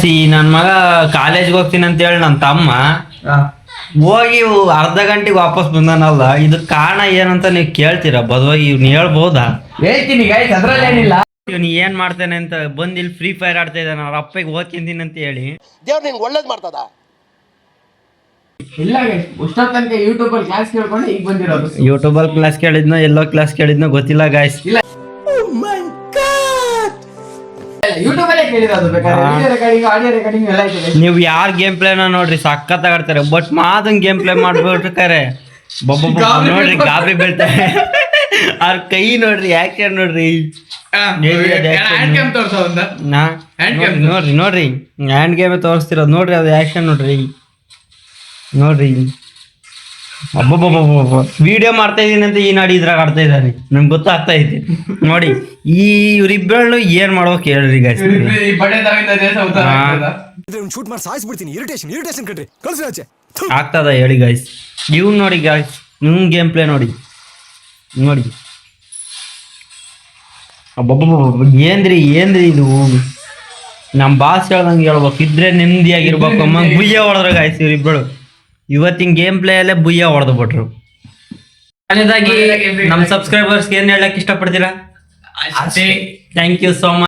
C ನನ್ ಮಗ ಕಾಲೇಜ್ಗೆ ಹೋಗ್ತೀನಿ ಅಂತ ಹೇಳಿ ನನ್ನ ತಮ್ಮ ಹೋಗಿ ಅರ್ಧ ಗಂಟೆಗೆ ವಾಪಸ್ ಬಂದನಲ್ಲ ಇದು ಕಾರಣ ಏನಂತ ನೀವು ಕೇಳ್ತೀರಾ? ಬದವಾಗಿ ಇವ್ನು ಹೇಳ್ಬೋದಾ? ಹೇಳ್ತೀನಿ ಗೈಸ್ ಅದ್ರಲ್ಲೇನಿಲ್ಲ. ಇವ್ನು ಏನ್ ಮಾಡ್ತೇನೆ ಅಂತ ಬಂದು ಇಲ್ಲಿ ಫ್ರೀ ಫೈರ್ ಆಡ್ತಾ ಇದ್ದಾನೆ ಅವ್ರ ಅಪ್ಪಗೆ ಓದ್ಕೊಂತೀನಿ ಅಂತ ಹೇಳಿ. ದೇವ್ರು ನಿಂಗೆ ಒಳ್ಳೇದು ಮಾಡ್ತದ? ಇಲ್ಲ ತನಕ ಯೂಟ್ಯೂಬ್ ಅಲ್ಲಿ ಕ್ಲಾಸ್ ಕೇಳ್ಕೊಂಡು ಈಗ ಬಂದಿರೋದು. ಯೂಟ್ಯೂಬಲ್ಲಿ ಕ್ಲಾಸ್ ಕೇಳಿದ್ನೋ ಎಲ್ಲೋ ಕ್ಲಾಸ್ ಕೇಳಿದ್ನೋ ಗೊತ್ತಿಲ್ಲ ಗಾಯ್ಸ್ ಯೂಟ್ಯೂಬ್ ಅಲ್ಲೇ ಕೇಳಿರೋದು ಬೇಕಾದ್ರೆ. ಹಾ. ವಿಡಿಯೋ ರೆಕಾರ್ಡಿಂಗ್ ಆಡಿಯೋ ರೆಕಾರ್ಡಿಂಗ್ ಎಲ್ಲ ಇದೆ ನೀವು ಯಾರ್ ಗೇಮ್ ಪ್ಲೇನ ನೋಡ್ರಿ ಸಖತ್ ಆಡ್ತಾರೆ. ಬಟ್ ಮಾದನ್ ಗೇಮ್ ಪ್ಲೇ ಮಾಡ್ಬಿಟ್ರೆ ಬೊಬ್ಬ ನೋಡ್ರಿ ಗಾಬಿ ಗಾಬರಿ ಬೀಳ್ತಾರೆ. ಅವ್ರ ಕೈ ನೋಡ್ರಿ ಯಾಕೆ ನೋಡ್ರಿ? ನೋಡ್ರಿ. ನೋಡ್ರಿ ನೋಡ್ರಿ. ಹ್ಯಾಂಡ್ ಗೇಮ್ ತೋರಿಸ್ತಿರೋದು ನೋಡ್ರಿ ಅದು ಆಕ್ಷನ್ ನೋಡ್ರಿ. ನೋಡ್ರಿ. ವಿಡಿಯೋ ಮಾಡ್ತಾ ಇದೀನಿ ಅಂತ ಈ ನಾಡಿ ಇದ್ರಾಗ ಆಡ್ತಾ ಇದ್ದಾನೆ ನಮ್ಗೆ ಗೊತ್ತಾಗ್ತಾ ಐತಿ ನೋಡಿ ಈ ಇವ್ರಿಬ್ಬರಲ್ಲೂ ಏನ್ ಮಾಡ್ಬೇಕು ಹೇಳ್ರಿ ಗಾಯ್ಸ್? ಶೂಟ್ ಮಾಡಿ ಸಾಯಿಸ್ಬಿಡ್ತೀನಿ. ಇರಿಟೇಷನ್ ಇರಿಟೇಷನ್ ಕಣ್ರಿ. ಕಳ್ಸಿ ಆಚೆ. ಆಗ್ತದ ಹೇಳಿ ಗಾಯ್ಸ್ ಇವ್ ನೋಡಿ ಗಾಯ್ಸ್ ನಿಮ್ ಗೇಮ್ ಪ್ಲೇ ನೋಡಿ. ನೋಡಿ. ಏನ್ರಿ ಏನ್ರಿ ಇದು? ನಮ್ ಬಾಸ್ ಹೇಳ್ದಂಗೆ ಹೇಳ್ಬೇಕು ಇದ್ರೆ ನೆಮ್ಮದಿಯಾಗಿರ್ಬೇಕು ಅಮ್ಮ ಗುಯ್ಯ ಹೊಡೆದ್ರು ಗಾಯ್ಸ್ ಇವ್ರಿಬ್ರು. ಇವತ್ತಿನ ಗೇಮ್ ಪ್ಲೇ ಅಲ್ಲೇ ಬುಯ್ಯ ಹೊಡೆದು ಬಿಟ್ರು. ಕೊನೆಯದಾಗಿ ನಮ್ ಸಬ್ಸ್ಕ್ರೈಬರ್ಸ್ ಏನ್ ಹೇಳಕ್ ಇಷ್ಟಪಡ್ತೀರಾ? Thank you so much